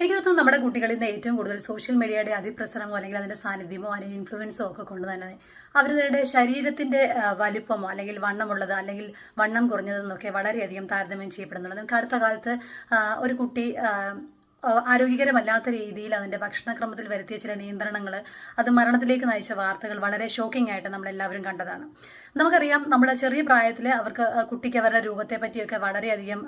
എനിക്ക് തോന്നുന്നു നമ്മുടെ കുട്ടികളിൽ നിന്ന് ഏറ്റവും കൂടുതൽ സോഷ്യൽ മീഡിയയുടെ അതിപ്രസരമോ അല്ലെങ്കിൽ അതിന്റെ സാന്നിധ്യമോ അല്ലെങ്കിൽ ഇൻഫ്ലുവൻസോ ഒക്കെ കൊണ്ട് തന്നെ അവരുടെ ശരീരത്തിന്റെ വലിപ്പമോ അല്ലെങ്കിൽ വണ്ണമുള്ളത് അല്ലെങ്കിൽ വണ്ണം കുറഞ്ഞതെന്നൊക്കെ വളരെയധികം താരതമ്യം ചെയ്യപ്പെടുന്നുണ്ട്. നമുക്ക് അടുത്ത കാലത്ത് ഒരു കുട്ടി ആരോഗ്യകരമല്ലാത്ത രീതിയിൽ അതിന്റെ ഭക്ഷണക്രമത്തിൽ വരുത്തിയ ചില നിയന്ത്രണങ്ങൾ അത് മരണത്തിലേക്ക് നയിച്ച വാർത്തകൾ വളരെ ഷോക്കിംഗ് ആയിട്ട് നമ്മളെല്ലാവരും കണ്ടതാണ്. നമുക്കറിയാം നമ്മുടെ ചെറിയ പ്രായത്തിൽ അവർക്ക് കുട്ടിക്ക് അവരുടെ രൂപത്തെ പറ്റിയൊക്കെ വളരെയധികം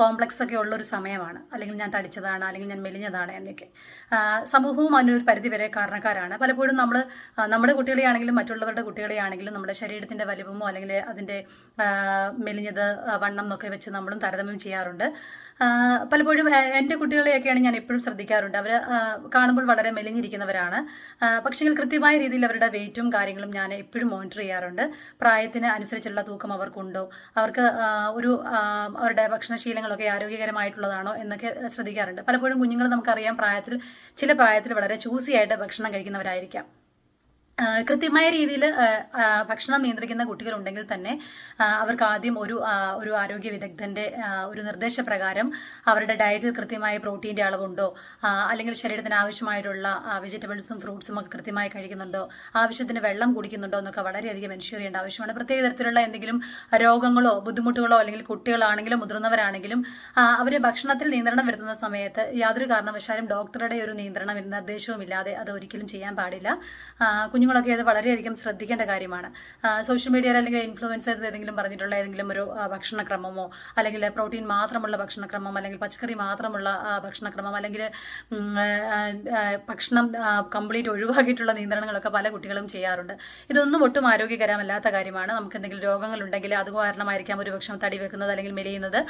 കോംപ്ലക്സ് ഒക്കെ ഉള്ളൊരു സമയമാണ്. അല്ലെങ്കിൽ ഞാൻ തടിച്ചതാണ് അല്ലെങ്കിൽ ഞാൻ മെലിഞ്ഞതാണ് എന്നൊക്കെ. സമൂഹവും അതിനൊരു പരിധിവരെ കാരണക്കാരാണ്. പലപ്പോഴും നമ്മൾ നമ്മുടെ കുട്ടികളെയാണെങ്കിലും മറ്റുള്ളവരുടെ കുട്ടികളെയാണെങ്കിലും നമ്മുടെ ശരീരത്തിന്റെ വലിപ്പമോ അല്ലെങ്കിൽ അതിന്റെ മെലിഞ്ഞത് വണ്ണം എന്നൊക്കെ വെച്ച് നമ്മളും താരതമ്യം ചെയ്യാറുണ്ട്. പലപ്പോഴും എന്റെ എന്റെ കുട്ടികളെയൊക്കെയാണ് ഞാൻ എപ്പോഴും ശ്രദ്ധിക്കാറുണ്ട്. അവർ കാണുമ്പോൾ വളരെ മെലിഞ്ഞിരിക്കുന്നവരാണ്. പക്ഷേ കൃത്യമായ രീതിയിൽ അവരുടെ വെയിറ്റും കാര്യങ്ങളും ഞാൻ എപ്പോഴും മോണിറ്റർ ചെയ്യാറുണ്ട്. പ്രായത്തിന് അനുസരിച്ചുള്ള തൂക്കം അവർക്കുണ്ടോ? അവർക്ക് ഒരു അവരുടെ ഭക്ഷണശീലങ്ങളൊക്കെ ആരോഗ്യകരമായിട്ടുള്ളതാണോ എന്നൊക്കെ ശ്രദ്ധിക്കാറുണ്ട്. പലപ്പോഴും കുഞ്ഞുങ്ങൾ നമുക്കറിയാം പ്രായത്തിൽ ചില പ്രായത്തിൽ വളരെ ചൂസിയായിട്ട് ഭക്ഷണം കഴിക്കുന്നവരായിരിക്കാം. കൃത്യമായ രീതിയിൽ ഭക്ഷണം നിയന്ത്രിക്കുന്ന കുട്ടികളുണ്ടെങ്കിൽ തന്നെ അവർക്ക് ആദ്യം ഒരു ഒരു ആരോഗ്യ വിദഗ്ധന്റെ ഒരു നിർദ്ദേശപ്രകാരം അവരുടെ ഡയറ്റിൽ കൃത്യമായ പ്രോട്ടീന്റെ അളവുണ്ടോ അല്ലെങ്കിൽ ശരീരത്തിന് ആവശ്യമായിട്ടുള്ള വെജിറ്റബിൾസും ഫ്രൂട്ട്സും ഒക്കെ കൃത്യമായി കഴിക്കുന്നുണ്ടോ ആവശ്യത്തിന് വെള്ളം കുടിക്കുന്നുണ്ടോ എന്നൊക്കെ വളരെയധികം എൻഷുർ ചെയ്യേണ്ട ആവശ്യമാണ്. പ്രത്യേക തരത്തിലുള്ള എന്തെങ്കിലും രോഗങ്ങളോ ബുദ്ധിമുട്ടുകളോ അല്ലെങ്കിൽ കുട്ടികളാണെങ്കിലും മുതിർന്നവരാണെങ്കിലും അവർ ഭക്ഷണത്തിൽ നിയന്ത്രണം വരുത്തുന്ന സമയത്ത് യാതൊരു കാരണവശാലും ഡോക്ടറുടെ ഒരു നിയന്ത്രണം നിർദ്ദേശവും ഇല്ലാതെ അത് ഒരിക്കലും ചെയ്യാൻ പാടില്ല. ആ, കുഞ്ഞുങ്ങളൊക്കെ അത് വളരെയധികം ശ്രദ്ധിക്കേണ്ട കാര്യമാണ്. സോഷ്യൽ മീഡിയയിൽ അല്ലെങ്കിൽ ഇൻഫ്ലുവൻസേഴ്സ് ഏതെങ്കിലും പറഞ്ഞിട്ടുള്ള ഏതെങ്കിലും ഒരു ഭക്ഷണക്രമമോ അല്ലെങ്കിൽ പ്രോട്ടീൻ മാത്രമുള്ള ഭക്ഷണക്രമം അല്ലെങ്കിൽ പച്ചക്കറി മാത്രമുള്ള ഭക്ഷണക്രമം അല്ലെങ്കിൽ ഭക്ഷണം കംപ്ലീറ്റ് ഒഴിവാക്കിയിട്ടുള്ള നിയന്ത്രണങ്ങളൊക്കെ പല കുട്ടികളും ചെയ്യാറുണ്ട്. ഇതൊന്നും ഒട്ടും ആരോഗ്യകരമല്ലാത്ത കാര്യമാണ്. നമുക്ക് എന്തെങ്കിലും രോഗങ്ങളുണ്ടെങ്കിൽ അത് കാരണമായിരിക്കാം ഒരു ഭക്ഷണം തടി വെക്കുന്നത് അല്ലെങ്കിൽ മെലിയുന്നത്.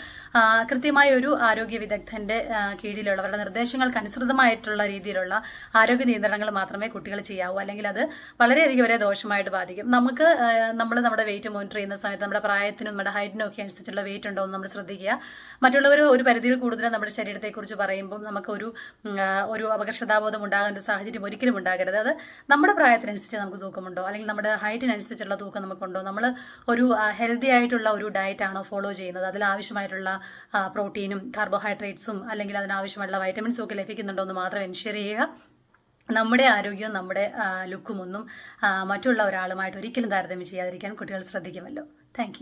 കൃത്യമായ ഒരു ആരോഗ്യ വിദഗ്ധന്റെ ആ, കീഴിലുള്ളവരുടെ നിർദ്ദേശങ്ങൾക്ക് അനുസൃതമായിട്ടുള്ള രീതിയിലുള്ള ആരോഗ്യ നിയന്ത്രണങ്ങൾ മാത്രമേ കുട്ടികൾ ചെയ്യാവൂ. അല്ലെങ്കിൽ അത് വളരെയധികം വരെ ദോഷമായിട്ട് ബാധിക്കും. നമുക്ക് നമ്മൾ നമ്മുടെ വെയിറ്റ് മോണിറ്റർ ചെയ്യുന്ന സമയത്ത് നമ്മുടെ പ്രായത്തിനും നമ്മുടെ ഹൈറ്റിനും ഒക്കെ അനുസരിച്ചുള്ള വെയിറ്റ് ഉണ്ടോ എന്ന് നമ്മൾ ശ്രദ്ധിക്കുക. മറ്റുള്ളവർ ഒരു പരിധിയിൽ കൂടുതൽ നമ്മുടെ ശരീരത്തെക്കുറിച്ച് പറയുമ്പോൾ നമുക്ക് ഒരു അപകർഷതാബോധം ഉണ്ടാകാൻ ഒരു സാഹചര്യം ഒരിക്കലും ഉണ്ടാകരുത്. അത് നമ്മുടെ പ്രായത്തിനനുസരിച്ച് നമുക്ക് തൂക്കമുണ്ടോ? അല്ലെങ്കിൽ നമ്മുടെ ഹൈറ്റിനനുസരിച്ചുള്ള തൂക്കം നമുക്കുണ്ടോ? നമ്മൾ ഒരു ഹെൽത്തി ആയിട്ടുള്ള ഒരു ഡയറ്റ് ആണോ ഫോളോ ചെയ്യുന്നത്? അതിൽ ആവശ്യമായിട്ടുള്ള പ്രോട്ടീനും കാർബോഹൈഡ്രേറ്റ്സും അല്ലെങ്കിൽ അതിനാവശ്യമായിട്ടുള്ള വൈറ്റമിൻസും ഒക്കെ ലഭിക്കുന്നുണ്ടോ എന്ന് മാത്രം എൻഷുർ ചെയ്യുക. നമ്മുടെ ആരോഗ്യവും നമ്മുടെ ലുക്കും ഒന്നും മറ്റുള്ള ഒരാളുമായിട്ട് ഒരിക്കലും താരതമ്യം ചെയ്യാതിരിക്കാൻ കുട്ടികൾ ശ്രദ്ധിക്കുമല്ലോ. താങ്ക്